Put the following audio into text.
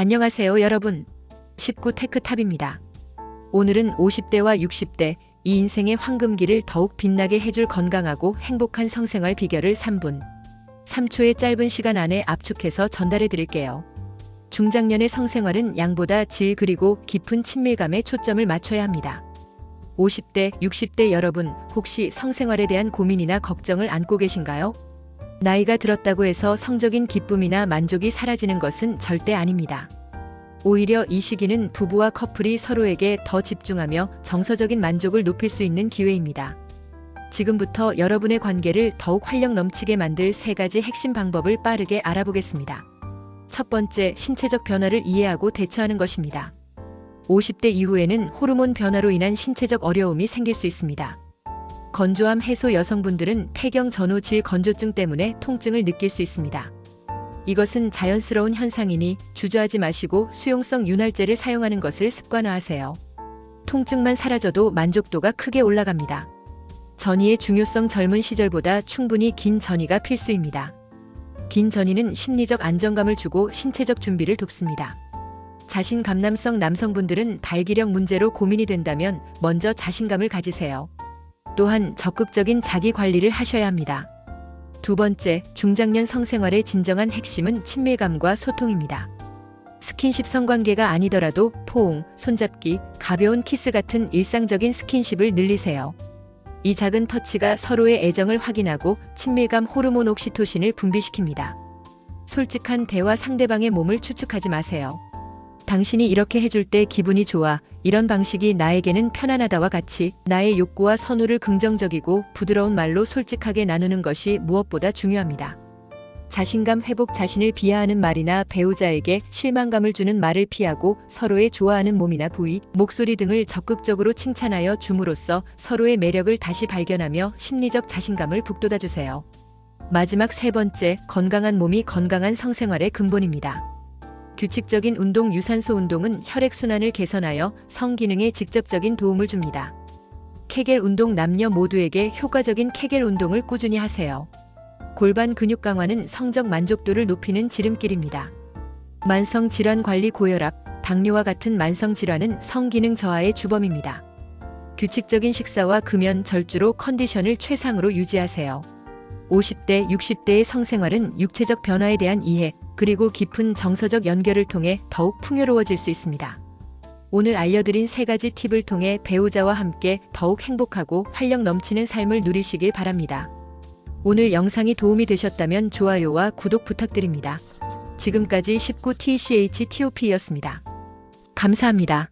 안녕하세요, 여러분. 19 테크탑입니다. 오늘은 50대와 60대 이 인생의 황금기를 더욱 빛나게 해줄 건강하고 행복한 성생활 비결을 3분, 3초의 짧은 시간 안에 압축해서 전달해 드릴게요. 중장년의 성생활은 양보다 질 그리고 깊은 친밀감에 초점을 맞춰야 합니다. 50대, 60대 여러분, 혹시 성생활에 대한 고민이나 걱정을 안고 계신가요? 나이가 들었다고 해서 성적인 기쁨이나 만족이 사라지는 것은 절대 아닙니다. 오히려 이 시기는 부부와 커플이 서로에게 더 집중하며 정서적인 만족을 높일 수 있는 기회입니다. 지금부터 여러분의 관계를 더욱 활력 넘치게 만들 세 가지 핵심 방법을 빠르게 알아보겠습니다. 첫 번째, 신체적 변화를 이해하고 대처하는 것입니다. 50대 이후에는 호르몬 변화로 인한 신체적 어려움이 생길 수 있습니다. 건조함 해소 여성분들은 폐경 전후 질 건조증 때문에 통증을 느낄 수 있습니다. 이것은 자연스러운 현상이니 주저하지 마시고 수용성 윤활제를 사용하는 것을 습관화하세요. 통증만 사라져도 만족도가 크게 올라갑니다. 전이의 중요성 젊은 시절보다 충분히 긴 전이가 필수입니다. 긴 전이는 심리적 안정감을 주고 신체적 준비를 돕습니다. 자신 감남성 남성분들은 발기력 문제로 고민이 된다면 먼저 자신감을 가지세요. 또한 적극적인 자기 관리를 하셔야 합니다. 두 번째, 중장년 성생활의 진정한 핵심은 친밀감과 소통입니다. 스킨십 성관계가 아니더라도 포옹, 손잡기, 가벼운 키스 같은 일상적인 스킨십을 늘리세요. 이 작은 터치가 서로의 애정을 확인하고 친밀감 호르몬 옥시토신을 분비시킵니다. 솔직한 대화 상대방의 몸을 추측하지 마세요. 당신이 이렇게 해줄 때 기분이 좋아. 이런 방식이 나에게는 편안하다와 같이 나의 욕구와 선호를 긍정적이고 부드러운 말로 솔직하게 나누는 것이 무엇보다 중요합니다. 자신감 회복 자신을 비하하는 말이나 배우자에게 실망감을 주는 말을 피하고 서로의 좋아하는 몸이나 부위, 목소리 등을 적극적으로 칭찬하여 줌으로써 서로의 매력을 다시 발견하며 심리적 자신감을 북돋아 주세요. 마지막 세 번째, 건강한 몸이 건강한 성생활의 근본입니다. 규칙적인 운동 유산소 운동은 혈액순환을 개선하여 성기능에 직접적인 도움을 줍니다. 케겔 운동 남녀 모두에게 효과적인 케겔 운동을 꾸준히 하세요. 골반 근육 강화는 성적 만족도를 높이는 지름길입니다. 만성 질환 관리 고혈압, 당뇨와 같은 만성 질환은 성기능 저하의 주범입니다. 규칙적인 식사와 금연, 절주로 컨디션을 최상으로 유지하세요. 50대, 60대의 성생활은 육체적 변화에 대한 이해, 그리고 깊은 정서적 연결을 통해 더욱 풍요로워질 수 있습니다. 오늘 알려드린 세 가지 팁을 통해 배우자와 함께 더욱 행복하고 활력 넘치는 삶을 누리시길 바랍니다. 오늘 영상이 도움이 되셨다면 좋아요와 구독 부탁드립니다. 지금까지 19TCHTOP였습니다. 감사합니다.